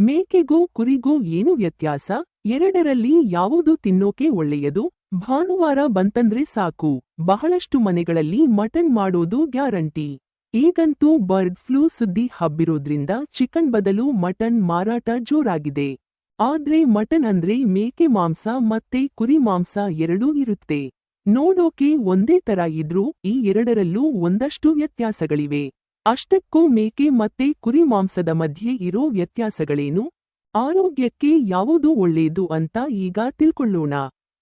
ಮೇಕೆಗೂ ಕುರಿಗೂ ಏನು ವ್ಯತ್ಯಾಸ? ಎರಡರಲ್ಲಿ ಯಾವುದು ತಿನ್ನೋಕೆ ಒಳ್ಳೆಯದು? ಭಾನುವಾರ ಬಂತಂದ್ರೆ ಸಾಕು. ಬಹಳಷ್ಟು ಮನೆಗಳಲ್ಲಿ ಮಟನ್ ಮಾಡೋದು ಗ್ಯಾರಂಟಿ. ಈಗಂತೂ ಬರ್ಡ್ ಫ್ಲೂ ಸುದ್ದಿ ಹಬ್ಬಿರೋದ್ರಿಂದ ಚಿಕನ್ ಬದಲು ಮಟನ್ ಮಾರಾಟ ಜೋರಾಗಿದೆ. ಆದ್ರೆ ಮಟನ್ ಅಂದ್ರೆ ಮೇಕೆ ಮಾಂಸ ಮತ್ತೆ ಕುರಿ ಮಾಂಸ ಎರಡೂ ಇರುತ್ತೆ. ನೋಡೋಕೆ ಒಂದೇ ತರ ಇದ್ರೂ ಈ ಎರಡರಲ್ಲೂ ಒಂದಷ್ಟು ವ್ಯತ್ಯಾಸಗಳಿವೆ. ಅಷ್ಟಕ್ಕೂ ಮೇಕೆ ಮತ್ತೆ ಕುರಿ ಮಾಂಸದ ಮಧ್ಯೆ ಇರೋ ವ್ಯತ್ಯಾಸಗಳೇನು? ಆರೋಗ್ಯಕ್ಕೆ ಯಾವುದು ಒಳ್ಳೆಯದು ಅಂತ ಈಗ ತಿಳ್ಕೊಳ್ಳೋಣ.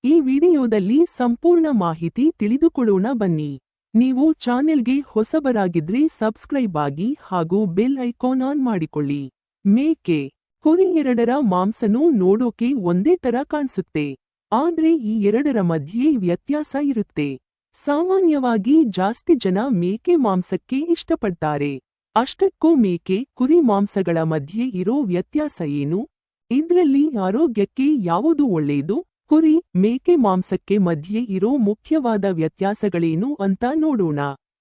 ಈ ವಿಡಿಯೋದಲ್ಲಿ ಸಂಪೂರ್ಣ ಮಾಹಿತಿ ತಿಳಿದುಕೊಳ್ಳೋಣ ಬನ್ನಿ. ನೀವು ಚಾನೆಲ್ಗೆ ಹೊಸಬರಾಗಿದ್ರೆ ಸಬ್ಸ್ಕ್ರೈಬ್ ಆಗಿ ಹಾಗೂ ಬೆಲ್ ಐಕಾನ್ ಆನ್ ಮಾಡಿಕೊಳ್ಳಿ. ಮೇಕೆ, ಕುರಿ ಎರಡರ ಮಾಂಸನೂ ನೋಡೋಕೆ ಒಂದೇ ತರ ಕಾಣಿಸುತ್ತೆ. ಆದ್ರೆ ಈ ಎರಡರ ಮಧ್ಯೆ ವ್ಯತ್ಯಾಸ ಇರುತ್ತೆ. ಸಾಮಾನ್ಯವಾಗಿ ಜಾಸ್ತಿ ಜನ ಮೇಕೆ ಮಾಂಸಕ್ಕೆ ಇಷ್ಟಪಡ್ತಾರೆ. ಅಷ್ಟಕ್ಕೂ ಮೇಕೆ, ಕುರಿ ಮಾಂಸಗಳ ಮಧ್ಯೆ ಇರೋ ವ್ಯತ್ಯಾಸ ಏನು? ಇದ್ರಲ್ಲಿ ಆರೋಗ್ಯಕ್ಕೆ ಯಾವುದು ಒಳ್ಳೆಯದು ಕುರಿ, ಮೇಕೆ ಮಾಂಸಕ್ಕೆ ಮಧ್ಯೆ ಇರೋ ಮುಖ್ಯವಾದ ವ್ಯತ್ಯಾಸಗಳೇನು ಅಂತ ನೋಡೋಣ.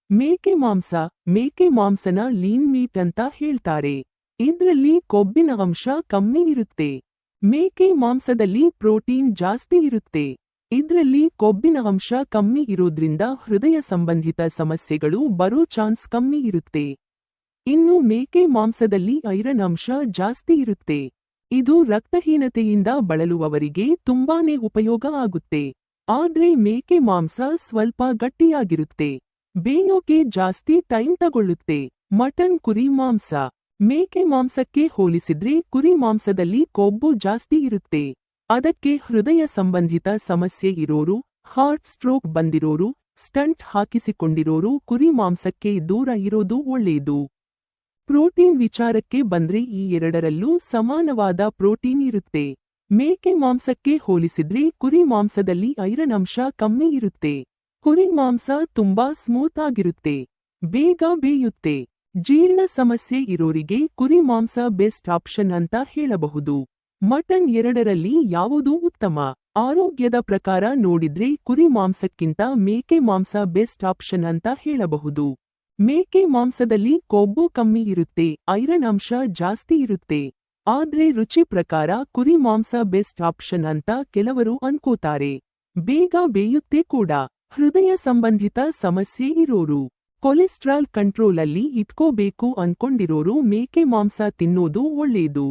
ಮೇಕೆ ಮಾಂಸ, ಮೇಕೆ ಮಾಂಸನ ಲೀನ್ ಮೀಟ್ ಅಂತ ಹೇಳ್ತಾರೆ. ಇದ್ರಲ್ಲಿ ಕೊಬ್ಬಿನ ಅಂಶ ಕಮ್ಮಿ ಇರುತ್ತೆ. ಮೇಕೆ ಮಾಂಸದಲ್ಲಿ ಪ್ರೋಟೀನ್ ಜಾಸ್ತಿ ಇರುತ್ತೆ. ಇದ್ರಲ್ಲಿ ಕೊಬ್ಬಿನ ಅಂಶ ಕಮ್ಮಿ ಇರೋದ್ರಿಂದ ಹೃದಯ ಸಂಬಂಧಿತ ಸಮಸ್ಯೆಗಳು ಬರೋ ಚಾನ್ಸ್ ಕಮ್ಮಿ ಇರುತ್ತೆ. ಇನ್ನು ಮೇಕೆ ಮಾಂಸದಲ್ಲಿ ಐರನ್ ಅಂಶ ಜಾಸ್ತಿ ಇರುತ್ತೆ. ಇದು ರಕ್ತಹೀನತೆಯಿಂದ ಬಳಲುವವರಿಗೆ ತುಂಬಾನೇ ಉಪಯೋಗ ಆಗುತ್ತೆ. ಆದ್ರೆ ಮೇಕೆ ಮಾಂಸ ಸ್ವಲ್ಪ ಗಟ್ಟಿಯಾಗಿರುತ್ತೆ. ಬೇಯೋಕೆ ಜಾಸ್ತಿ ಟೈಮ್ ತಗೊಳ್ಳುತ್ತೆ. ಮಟನ್ ಕುರಿ ಮಾಂಸ. ಮೇಕೆ ಮಾಂಸಕ್ಕೆ ಹೋಲಿಸಿದ್ರೆ ಕುರಿ ಮಾಂಸದಲ್ಲಿ ಕೊಬ್ಬು ಜಾಸ್ತಿ ಇರುತ್ತೆ. ಅದಕ್ಕೆ ಹೃದಯ ಸಂಬಂಧಿತ ಸಮಸ್ಯೆ ಇರೋರು, ಹಾರ್ಟ್ ಸ್ಟ್ರೋಕ್ ಬಂದಿರೋರು, ಸ್ಟಂಟ್ ಹಾಕಿಸಿಕೊಂಡಿರೋರು, ಕುರಿ ಮಾಂಸಕ್ಕೆ ದೂರ ಇರೋದು ಒಳ್ಳೆಯದು ಪ್ರೋಟೀನ್ ವಿಚಾರಕ್ಕೆ ಬಂದ್ರೆ ಈ ಎರಡರಲ್ಲೂ ಸಮಾನವಾದ ಪ್ರೋಟೀನ್ ಇರುತ್ತೆ. ಮೇಕೆ ಮಾಂಸಕ್ಕೆ ಹೋಲಿಸಿದ್ರೆ ಕುರಿ ಮಾಂಸದಲ್ಲಿ ಐರನ್ ಅಂಶ ಕಮ್ಮಿ ಇರುತ್ತೆ. ಕುರಿ ಮಾಂಸ ತುಂಬಾ ಸ್ಮೂತ್ ಆಗಿರುತ್ತೆ. ಬೇಗ ಬೇಯುತ್ತೆ. ಜೀರ್ಣ ಸಮಸ್ಯೆ ಇರೋರಿಗೆ ಕುರಿ ಮಾಂಸ ಬೆಸ್ಟ್ ಆಪ್ಷನ್ ಅಂತ ಹೇಳಬಹುದು. ಮಟನ್ ಎರಡರಲ್ಲಿ ಯಾವುದು ಉತ್ತಮ? ಆರೋಗ್ಯದ ಪ್ರಕಾರ ನೋಡಿದ್ರೆ ಕುರಿ ಮಾಂಸಕ್ಕಿಂತ ಮೇಕೆ ಮಾಂಸ ಬೆಸ್ಟ್ ಆಪ್ಷನ್ ಅಂತ ಹೇಳಬಹುದು. ಮೇಕೆ ಮಾಂಸದಲ್ಲಿ ಕೊಬ್ಬು ಕಮ್ಮಿ ಇರುತ್ತೆ, ಐರನ್ ಅಂಶ ಜಾಸ್ತಿ ಇರುತ್ತೆ. ಆದ್ರೆ ರುಚಿ ಪ್ರಕಾರ ಕುರಿ ಮಾಂಸ ಬೆಸ್ಟ್ ಆಪ್ಷನ್ ಅಂತ ಕೆಲವರು ಅನ್ಕೋತಾರೆ. ಬೇಗ ಬೇಯುತ್ತೆ ಕೂಡ. ಹೃದಯ ಸಂಬಂಧಿತ ಸಮಸ್ಯೆ ಇರೋರು. ಕೊಲೆಸ್ಟ್ರಾಲ್ ಕಂಟ್ರೋಲಲ್ಲಿ ಇಟ್ಕೋಬೇಕು ಅನ್ಕೊಂಡಿರೋರು ಮೇಕೆ ಮಾಂಸ ತಿನ್ನೋದು ಒಳ್ಳೆಯದು